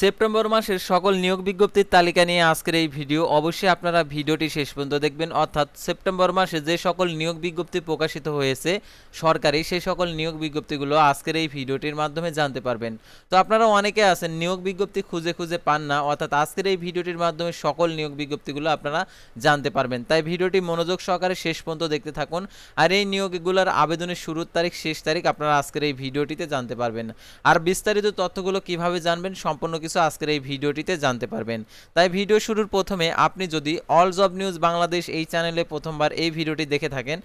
September মাসের সকল নিয়োগ বিজ্ঞপ্তির তালিকা নিয়ে আজকের এই ভিডিও। অবশ্যই আপনারা ভিডিওটি শেষ পর্যন্ত দেখবেন। অর্থাৎ সেপ্টেম্বর মাসে যে সকল নিয়োগ বিজ্ঞপ্তি প্রকাশিত হয়েছে সরকারি, সেই সকল নিয়োগ বিজ্ঞপ্তিগুলো আজকের এই ভিডিওটির মাধ্যমে জানতে পারবেন। তো আপনারা অনেকে আছেন, নিয়োগ বিজ্ঞপ্তি খুঁজে খুঁজে পান না, অর্থাৎ আজকের এই ভিডিওটির মাধ্যমে সকল নিয়োগ বিজ্ঞপ্তিগুলো আপনারা জানতে পারবেন। তাই ভিডিওটি মনোযোগ সহকারে শেষ পর্যন্ত দেখতে থাকুন আর এই নিয়োগগুলোর আবেদনের শুরুর তারিখ, শেষ তারিখ আপনারা আজকের এই ভিডিওটিতে জানতে পারবেন। আর বিস্তারিত তথ্যগুলো কীভাবে জানবেন, সম্পূর্ণ কিছু আজকের এই ভিডিওটিতে জানতে পারবেন। তাই ভিডিও শুরুর প্রথমে আপনি যদি অল জব নিউজ বাংলাদেশ এই চ্যানেলে প্রথমবার এই ভিডিওটি দেখে থাকেন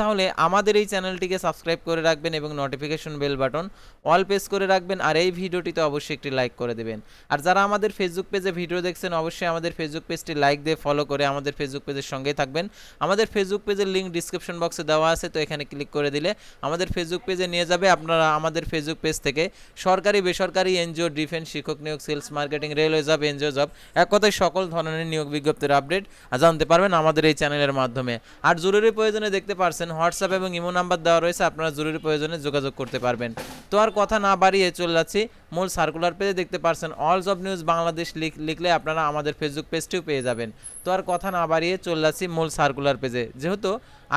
তাহলে আমাদের এই চ্যানেলটিকে সাবস্ক্রাইব করে রাখবেন এবং notification bell button all press করে রাখবেন, আর এই ভিডিওটিতে অবশ্যই একটি লাইক করে দেবেন। আর যারা আমাদের ফেসবুক পেজে ভিডিও দেখছেন, অবশ্যই আমাদের ফেসবুক পেজটি লাইক দিয়ে ফলো করে আমাদের ফেসবুক পেজের সঙ্গেই থাকবেন। আমাদের ফেসবুক পেজের লিঙ্ক ডিসক্রিপশন বক্সে দেওয়া আছে, তো এখানে ক্লিক করে দিলে আমাদের ফেসবুক পেজে নিয়ে যাবে। আপনারা আমাদের ফেসবুক পেজ থেকে সরকারি, বেসরকারি এনজিও ডিফেন্স শিক্ষক নিয়োগ sales marketing, railway job, NGO job, এক কথায় সকল ধরনের নিয়োগ বিজ্ঞপ্তির আপডেট জানতে পারবেন আমাদের এই চ্যানেলের মাধ্যমে। আর জরুরি প্রয়োজনে দেখতে পারছেন, হোয়াটসঅ্যাপ এবং ইমো নাম্বার দেওয়া রয়েছে, আপনারা জরুরি প্রয়োজনে যোগাযোগ করতে পারবেন। তো আর কথা না বাড়িয়ে চলে যাচ্ছি মূল সার্কুলার পেজে দেখতে পারছেন অল জব নিউজ বাংলাদেশ লিখ লিখলে আপনারা আমাদের ফেসবুক পেজটিও পেয়ে যাবেন। তো আর কথা না বাড়িয়ে চলে যাচ্ছি মূল সার্কুলার পেজে যেহেতু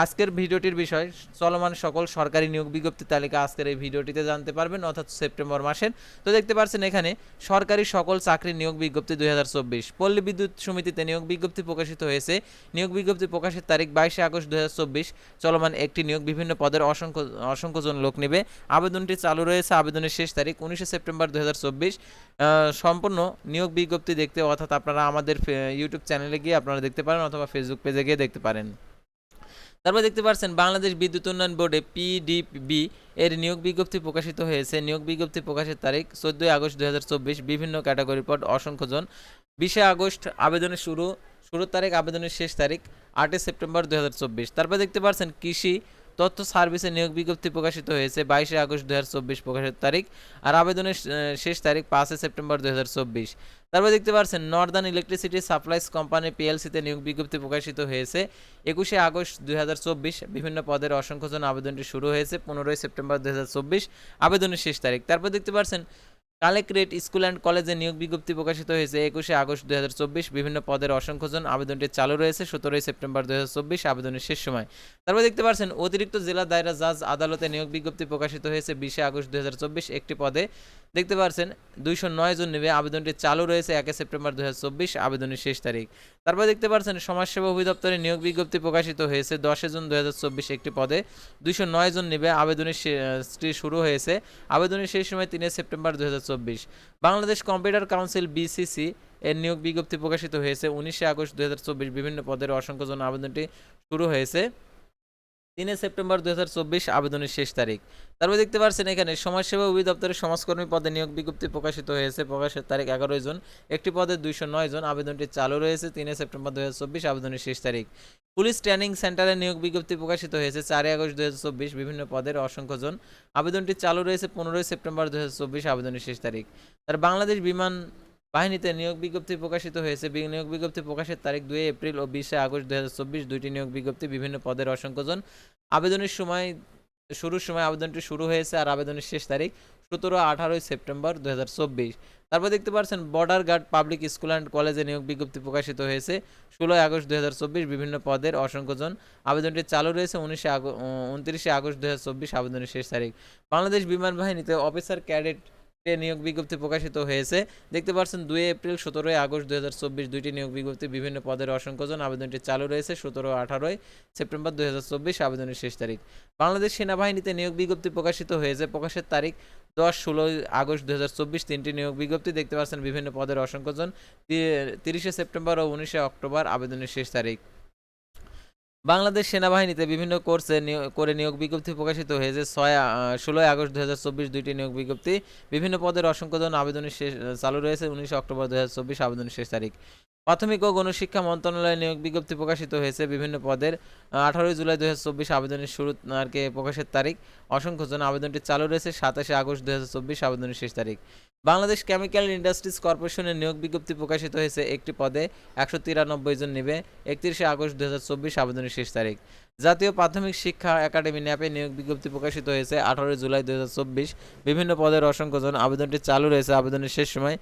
আজকের ভিডিওটির বিষয়, চলমান সকল সরকারি নিয়োগ বিজ্ঞপ্তির তালিকা আজকের এই ভিডিওটিতে জানতে পারবেন, অর্থাৎ সেপ্টেম্বর মাসের। তো দেখতে পাচ্ছেন এখানে, সরকারি সকল চাকরি নিয়োগ বিজ্ঞপ্তি দুই হাজার চব্বিশ। পল্লী বিদ্যুৎ সমিতিতে নিয়োগ বিজ্ঞপ্তি প্রকাশিত হয়েছে। নিয়োগ বিজ্ঞপ্তি প্রকাশের তারিখ বাইশে আগস্ট দুই হাজার চব্বিশ। চলমান একটি নিয়োগ বিভিন্ন পদের অসংখ্য অসংখ্য জন লোক নেবে। আবেদনটি চালু রয়েছে, আবেদনের শেষ তারিখ উনিশে সেপ্টেম্বর হাজার চব্বিশ। সম্পূর্ণ নিয়োগ বিজ্ঞপ্তি দেখতে অর্থাৎ আপনারা আমাদের ইউটিউব চ্যানেলে গিয়ে আপনারা দেখতে পারেন অথবা ফেসবুক পেজে গিয়ে দেখতে পারেন। তারপর দেখতে পাচ্ছেন, বাংলাদেশ বিদ্যুৎ উন্নয়ন বোর্ডে পিডিবি এর নিয়োগ বিজ্ঞপ্তি প্রকাশিত হয়েছে। নিয়োগ বিজ্ঞপ্তি প্রকাশের তারিখ চোদ্দোই আগস্ট দুই হাজার চব্বিশ। বিভিন্ন ক্যাটাগরি পদ অসংখ্য জন। বিশে আগস্ট আবেদনের শুরু, শুরুর তারিখ, আবেদনের শেষ তারিখ আটই সেপ্টেম্বর দুই হাজার চব্বিশ। তারপর দেখতে পাচ্ছেন, কৃষি তথ্য সার্ভিসে নিয়োগ বিজ্ঞপ্তি প্রকাশিত হয়েছে বাইশে আগস্ট দুই প্রকাশের তারিখ আর আবেদনের শেষ তারিখ পাঁচই সেপ্টেম্বর দুই হাজার চব্বিশ। তারপর দেখতে পাচ্ছেন নর্দার্ন ইলেকট্রিসিটি সাপ্লাইস কোম্পানি পিএলসিতে নিয়োগ বিজ্ঞপ্তি প্রকাশিত হয়েছে। একুশে আগস্ট দুই হাজার চব্বিশ বিভিন্ন পদের অসংখ্য জন আবেদনটি শুরু হয়েছে, পনেরোই সেপ্টেম্বর দুই হাজার চব্বিশ আবেদনের শেষ তারিখ। তারপর দেখতে পাচ্ছেন কালেক্টরেট স্কুল অ্যান্ড কলেজে নিয়োগ বিজ্ঞপ্তি প্রকাশিত হয়েছে একুশে আগস্ট দুই হাজার চব্বিশ। বিভিন্ন পদের অসংখ্যজন আবেদনটি চালু রয়েছে সতেরোই সেপ্টেম্বর দুই হাজার চব্বিশ আবেদনের শেষ সময়। তারপর দেখতে পাচ্ছেন অতিরিক্ত জেলা দায়রা জাজ আদালতে নিয়োগ বিজ্ঞপ্তি প্রকাশিত হয়েছে বিশে আগস্ট দুই হাজার চব্বিশ একটি পদে। দেখতে পাচ্ছেন দুইশো নয় জন নেবে, আবেদনটি চালু রয়েছে একে সেপ্টেম্বর দু হাজার চব্বিশ, আবেদনের শেষ তারিখ। তারপর দেখতে পাচ্ছেন সমাজসেবা অধিদপ্তরে নিয়োগ বিজ্ঞপ্তি প্রকাশিত হয়েছে দশে জুন দু হাজার চব্বিশ একটি পদে। দুইশো নয় জন নেবে, আবেদনের শুরু হয়েছে, আবেদনের শেষ সময় তিনে সেপ্টেম্বর দু হাজার চব্বিশ। বাংলাদেশ কম্পিউটার কাউন্সিল বিসিসি এর নিয়োগ বিজ্ঞপ্তি প্রকাশিত হয়েছে, উনিশে আগস্ট দু হাজার চব্বিশ, বিভিন্ন পদের অসংখ্য জন আবেদনটি শুরু হয়েছে। তিনে সেপ্টেম্বর দু হাজার চব্বিশ আবেদনের শেষ তারিখ। তারপর দেখতে পাচ্ছেন এখানে, সমাজসেবা অধিদপ্তরের সমাজকর্মী পদে নিয়োগ বিজ্ঞপ্তি প্রকাশিত হয়েছে। প্রকাশের তারিখ এগারোই জন। একটি পদে দুইশো নয় জন আবেদনটি চালু রয়েছে। তিনে সেপ্টেম্বর দু হাজার চব্বিশ আবেদনের শেষ তারিখ। পুলিশ ট্রেনিং সেন্টারে নিয়োগ বিজ্ঞপ্তি প্রকাশিত হয়েছে। চারই আগস্ট দু হাজার চব্বিশ বিভিন্ন পদের অসংখ্য জন আবেদনটি চালু রয়েছে। পনেরোই সেপ্টেম্বর দু হাজার চব্বিশ আবেদনের শেষ তারিখ। তার বাংলাদেশ বিমান বাহিনীতে নিয়োগ বিজ্ঞপ্তি প্রকাশিত হয়েছে। নিয়োগ বিজ্ঞপ্তি প্রকাশের তারিখ দুই এপ্রিল ও বিশে আগস্ট দুই দুইটি নিয়োগ বিজ্ঞপ্তি বিভিন্ন পদের অসংখ্য জন আবেদনের সময় শুরুর সময় আবেদনটি শুরু হয়েছে আর আবেদনের শেষ তারিখ সতেরো আঠারোই সেপ্টেম্বর দু হাজার চব্বিশ। তারপর দেখতে পাচ্ছেন, border guard public school and কলেজে নিয়োগ বিজ্ঞপ্তি প্রকাশিত হয়েছে। ষোলোই আগস্ট দু হাজার চব্বিশ বিভিন্ন পদের অসংখ্য জন আবেদনটি চালু রয়েছে উনিশে আগস্ট উনত্রিশে আগস্ট দু হাজার চব্বিশ আবেদনের শেষ তারিখ। বাংলাদেশ বিমান বাহিনীতে অফিসার ক্যাডেট নিয়োগ বিজ্ঞপ্তি প্রকাশিত হয়েছে। দেখতে পাচ্ছেন, দুই এপ্রিল সতেরোই আগস্ট দুই হাজার চব্বিশ দুইটি নিয়োগ বিজ্ঞপ্তি, বিভিন্ন পদের অসংখ্য জন আবেদনটি চালু রয়েছে। সতেরো, আঠারোই সেপ্টেম্বর দুই হাজার চব্বিশ আবেদনের শেষ তারিখ। বাংলাদেশ সেনাবাহিনীতে নিয়োগ বিজ্ঞপ্তি প্রকাশিত হয়েছে। প্রকাশের তারিখ দশ, ষোলোই আগস্ট দুই তিনটি নিয়োগ বিজ্ঞপ্তি। দেখতে পাচ্ছেন, বিভিন্ন পদের অসংখ্য জন তি- তিরিশে সেপ্টেম্বর ও উনিশে অক্টোবর আবেদনের শেষ তারিখ। বাংলাদেশ সেনাবাহিনীতে বিভিন্ন কোর্সে করে নিয়োগ বিজ্ঞপ্তি প্রকাশিত হয়েছে। ছয় ষোলোই আগস্ট দু চব্বিশ দুইটি নিয়োগ বিজ্ঞপ্তি। বিভিন্ন পদের অসংখ্য জন আবেদনের শেষ, চালু রয়েছে। উনিশে অক্টোবর দু হাজার চব্বিশ আবেদনের শেষ তারিখ। প্রাথমিক ও গণশিক্ষা মন্ত্রণালয়ে নিয়োগ বিজ্ঞপ্তি প্রকাশিত হয়েছে বিভিন্ন পদের। আঠারোই জুলাই দুই হাজার চব্বিশ আবেদনের শুরু আর কি প্রকাশের তারিখ। অসংখ্য জন আবেদনটি চালু রয়েছে। সাতাশে আগস্ট দু চব্বিশ আবেদনের শেষ তারিখ। বাংলাদেশ কেমিক্যাল ইন্ডাস্ট্রিজ কর্পোরেশনের নিয়োগ বিজ্ঞপ্তি প্রকাশিত হয়েছে একটি পদে একশো তিরানব্বই জন নেবে, একত্রিশে আগস্ট দুহাজার চব্বিশ আবেদনের শেষ তারিখ। জাতীয় প্রাথমিক শিক্ষা একাডেমি ন্যাপে নিয়োগ বিজ্ঞপ্তি প্রকাশিত হয়েছে আঠারোই জুলাই দু হাজার চব্বিশ। বিভিন্ন পদের অসংখ্য জন আবেদনটি চালু রয়েছে আবেদনের শেষ সময়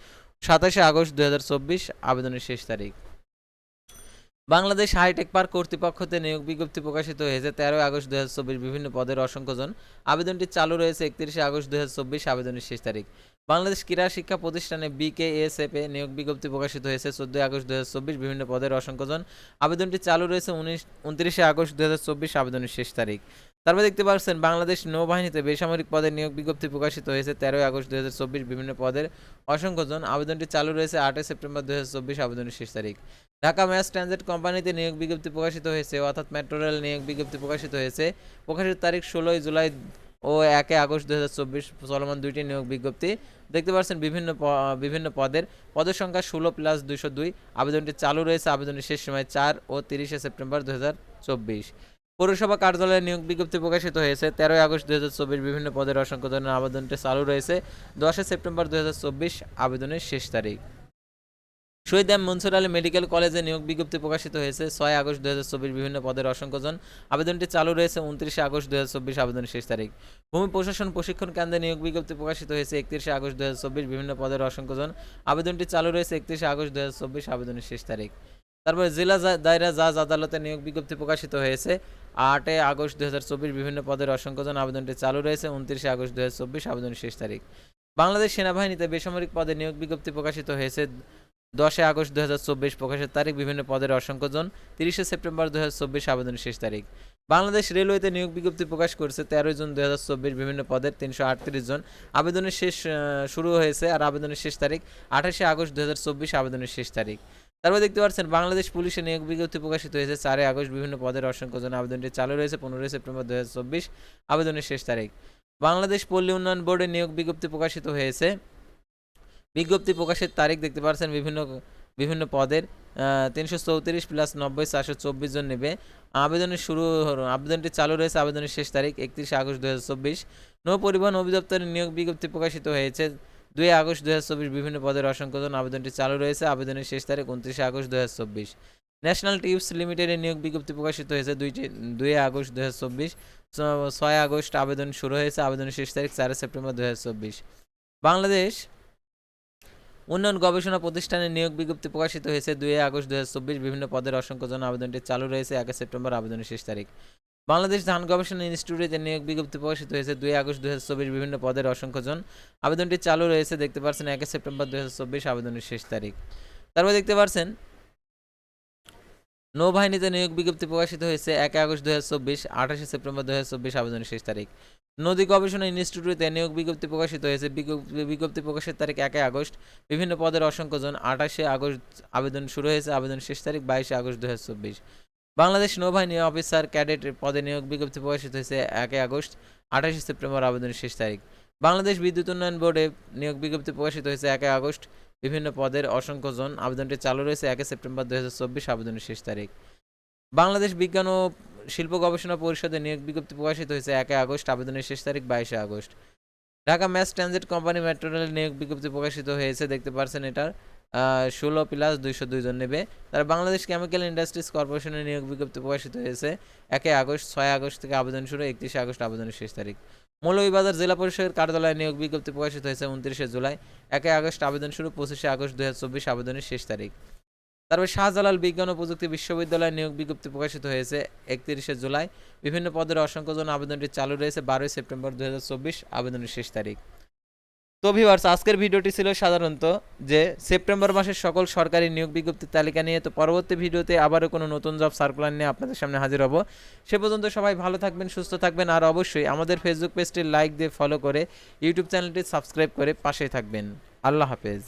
সাতাশে আগস্ট দু হাজার চব্বিশ আবেদনের শেষ তারিখ। বাংলাদেশ হাইটেক পার্ক কর্তৃপক্ষতে নিয়োগ বিজ্ঞপ্তি প্রকাশিত হয়েছে তেরোই আগস্ট দুই হাজার বিভিন্ন পদের অসংখ্যজন। আবেদনটি চালু রয়েছে একত্রিশে আগস্ট দুই হাজার আবেদনের শেষ তারিখ। বাংলাদেশ ক্রীড়া শিক্ষা প্রতিষ্ঠানে বিকেএসএফ নিয়োগ বিজ্ঞপ্তি প্রকাশিত হয়েছে চোদ্দই আগস্ট দুই বিভিন্ন পদের অসংখ্যজন। আবেদনটি চালু রয়েছে উনিশ, উনত্রিশে আগস্ট দুই হাজার চব্বিশ আবেদনের শেষ তারিখ। তারপর দেখতে পাচ্ছেন, বাংলাদেশ নৌবাহিনীতে বেসামরিক পদের নিয়োগ বিজ্ঞপ্তি প্রকাশিত হয়েছে তেরোই আগস্ট দুই হাজার চব্বিশ বিভিন্ন পদের অসংখ্যজন। আবেদনটি চালু রয়েছে আটই সেপ্টেম্বর দুই হাজার আবেদনের শেষ তারিখ। ঢাকা ম্যাস ট্রানজিট কোম্পানিতে নিয়োগ বিজ্ঞপ্তি প্রকাশিত হয়েছে, অর্থাৎ মেট্রো রেল নিয়োগ বিজ্ঞপ্তি প্রকাশিত হয়েছে। প্রকাশিত তারিখ ষোলোই জুলাই ও একে আগস্ট দু হাজার চলমান দুইটি নিয়োগ বিজ্ঞপ্তি। দেখতে পাচ্ছেন বিভিন্ন বিভিন্ন পদের। পদের সংখ্যা ষোলো প্লাস দুইশো দুই। আবেদনটি চালু রয়েছে, আবেদনের শেষ সময় চার ও তিরিশে সেপ্টেম্বর দু হাজার চব্বিশ। পৌরসভা কার্যালয়ে নিয়োগ বিজ্ঞপ্তি প্রকাশিত হয়েছে, তেরোই আগস্ট দু হাজার চব্বিশ বিভিন্ন পদের অসংখ্য ধরনের আবেদনটি চালু রয়েছে। দশই সেপ্টেম্বর দু হাজার চব্বিশ আবেদনের শেষ তারিখ। শহীদ এম মনসুর আলী মেডিকেল কলেজে নিয়োগ বিজ্ঞপ্তি প্রকাশিত হয়েছে ছয় আগস্ট দু হাজার চব্বিশ বিভিন্ন পদের অসংখ্যজন আবেদনটি চালু রয়েছে উনত্রিশে আগস্ট দু আবেদনের শেষ তারিখ। ভূমি প্রশাসন প্রশিক্ষণ কেন্দ্রে নিয়োগ বিজ্ঞপ্তি প্রকাশিত হয়েছে একত্রিশে আগস্ট দু বিভিন্ন পদের অসংখ্যজন আবেদনটি চালু রয়েছে একত্রিশে আগস্ট দুই হাজার আবেদনের শেষ তারিখ। তারপরে জেলা দায়রা জাজ আদালতে নিয়োগ বিজ্ঞপ্তি প্রকাশিত হয়েছে আটই আগস্ট দুই হাজার চব্বিশ বিভিন্ন পদের অসংখ্যজন আবেদনটি চালু রয়েছে উনত্রিশে আগস্ট দু আবেদনের শেষ তারিখ। বাংলাদেশ সেনাবাহিনীতে বেসামরিক পদে নিয়োগ বিজ্ঞপ্তি প্রকাশিত হয়েছে দশই আগস্ট দু হাজার চব্বিশ প্রকাশের তারিখ, বিভিন্ন পদের অসংখ্যজন। তিরিশে সেপ্টেম্বর দু হাজার চব্বিশ আবেদনের শেষ তারিখ। বাংলাদেশ রেলওয়েতে নিয়োগ বিজ্ঞপ্তি প্রকাশ করেছে, তেরোই জুন দু হাজার চব্বিশ বিভিন্ন পদের তিনশো আটত্রিশ জন। আবেদনের শেষ শুরু হয়েছে আর আবেদনের শেষ তারিখ আঠাশে আগস্ট দু হাজার চব্বিশ আবেদনের শেষ তারিখ। তারপর দেখতে পাচ্ছেন, বাংলাদেশ পুলিশে নিয়োগ বিজ্ঞপ্তি প্রকাশিত হয়েছে, চারই আগস্ট বিভিন্ন পদের অসংখ্য জন আবেদনটি চালু রয়েছে, পনেরোই সেপ্টেম্বর দু হাজার চব্বিশ আবেদনের শেষ তারিখ। বাংলাদেশ পল্লী উন্নয়ন বোর্ডে নিয়োগ বিজ্ঞপ্তি প্রকাশিত হয়েছে। বিজ্ঞপ্তি প্রকাশের তারিখ দেখতে পাচ্ছেন বিভিন্ন বিভিন্ন পদের। তিনশো চৌত্রিশ প্লাস নব্বই, চারশো চব্বিশ জন নেবে। আবেদনের শুরু আবেদনটি চালু রয়েছে আবেদনের শেষ তারিখ একত্রিশে আগস্ট দু হাজার চব্বিশ। নৌ পরিবহন অধিদপ্তরের নিয়োগ বিজ্ঞপ্তি প্রকাশিত হয়েছে দুই আগস্ট দু হাজার চব্বিশ, বিভিন্ন পদের অসংখ্যজন আবেদনটি চালু রয়েছে আবেদনের শেষ তারিখ উনত্রিশে আগস্ট দু হাজার চব্বিশ। ন্যাশনাল টিউবস লিমিটেডের নিয়োগ বিজ্ঞপ্তি প্রকাশিত হয়েছে দুইটি, দুই আগস্ট দু হাজার চব্বিশ। ছয় আগস্ট আবেদন শুরু হয়েছে, আবেদনের শেষ তারিখ চার সেপ্টেম্বর দু হাজার চব্বিশ। বাংলাদেশ উন্নয়ন গবেষণা প্রতিষ্ঠানের নিয়োগ বিজ্ঞপ্তি প্রকাশিত হয়েছে দুই আগস্ট দু হাজার চব্বিশ বিভিন্ন পদের অসংখ্য জন আবেদনটি চালু রয়েছে একই সেপ্টেম্বর আবেদনের শেষ তারিখ। বাংলাদেশ ধান গবেষণা ইনস্টিটিউটে নিয়োগ বিজ্ঞপ্তি প্রকাশিত হয়েছে দুই আগস্ট দু হাজার চব্বিশ বিভিন্ন পদের অসংখ্য জন আবেদনটি চালু রয়েছে, দেখতে পাচ্ছেন একই সেপ্টেম্বর দুই হাজার চব্বিশ আবেদনের শেষ তারিখ। তারপর দেখতে পাচ্ছেন নৌবাহিনীতে নিয়োগ বিজ্ঞপ্তি প্রকাশিত হয়েছে এক আগস্ট দু হাজার চব্বিশ, আঠাশে সেপ্টেম্বর দু হাজার চব্বিশ আবেদনের শেষ তারিখ। নদী গবেষণা ইনস্টিটিউটে নিয়োগ বিজ্ঞপ্তি প্রকাশিত হয়েছে। বিজ্ঞপ্তি- প্রকাশের তারিখ একে আগস্ট। বিভিন্ন পদের অসংখ্য জন আঠাশে আগস্ট আবেদন শুরু হয়েছে। আবেদন শেষ তারিখ বাইশে আগস্ট দু হাজার চব্বিশ। বাংলাদেশ নৌবাহিনী অফিসার ক্যাডেট পদে নিয়োগ বিজ্ঞপ্তি প্রকাশিত হয়েছে একে আগস্ট, আঠাশে সেপ্টেম্বর আবেদনের শেষ তারিখ। বাংলাদেশ বিদ্যুৎ উন্নয়ন বোর্ডে নিয়োগ বিজ্ঞপ্তি প্রকাশিত হয়েছে একে আগস্ট। বিভিন্ন পদের অসংখ্য জন আবেদনটি চালু রয়েছে একে সেপ্টেম্বর দু হাজার চব্বিশ আবেদনের শেষ তারিখ। বাংলাদেশ বিজ্ঞান ও শিল্প গবেষণা পরিষদের নিয়োগ বিজ্ঞপ্তি প্রকাশিত হয়েছে একে আগস্ট, আবেদনের শেষ তারিখ বাইশে August. Dhaka mass transit company metro নিয়োগ বিজ্ঞপ্তি প্রকাশিত হয়েছে, দেখতে পারছেন এটার ষোলো প্লাস দুইশো দুইজন নেবে। তার বাংলাদেশ কেমিক্যাল ইন্ডাস্ট্রিজ কর্পোরেশনের নিয়োগ বিজ্ঞপ্তি প্রকাশিত হয়েছে একে আগস্ট, ছয় আগস্ট থেকে আবেদন শুরু, একত্রিশে আগস্ট আবেদনের শেষ তারিখ। মৌলভীবাজার জেলা পরিষদের কার্যালয়ে নিয়োগ বিজ্ঞপ্তি প্রকাশিত হয়েছে উনত্রিশে জুলাই। একে আগস্ট আবেদন শুরু, পঁচিশে আগস্ট দু আবেদনের শেষ তারিখ। তারপর শাহজালাল বিজ্ঞান ও প্রযুক্তি বিশ্ববিদ্যালয়ে নিয়োগ বিজ্ঞপ্তি প্রকাশিত হয়েছে একত্রিশে জুলাই। বিভিন্ন পদের অসংখ্যজন আবেদনটি চালু রয়েছে বারোই সেপ্টেম্বর দু আবেদনের শেষ তারিখ। তো ভিউয়ার্স আজকের ভিডিওটি ছিল সাধারণত যে সেপ্টেম্বর মাসের সকল সরকারি নিয়োগ বিজ্ঞপ্তির তালিকা নিয়ে। তো পরবর্তী ভিডিওতে আবারও কোনো নতুন জব সার্কুলার নিয়ে আপনাদের সামনে হাজির হব। সে পর্যন্ত সবাই ভালো থাকবেন, সুস্থ থাকবেন, আর অবশ্যই আমাদের ফেসবুক পেজটি লাইক দিয়ে ফলো করে ইউটিউব চ্যানেলটি সাবস্ক্রাইব করে পাশে থাকবেন। আল্লাহ হাফেজ।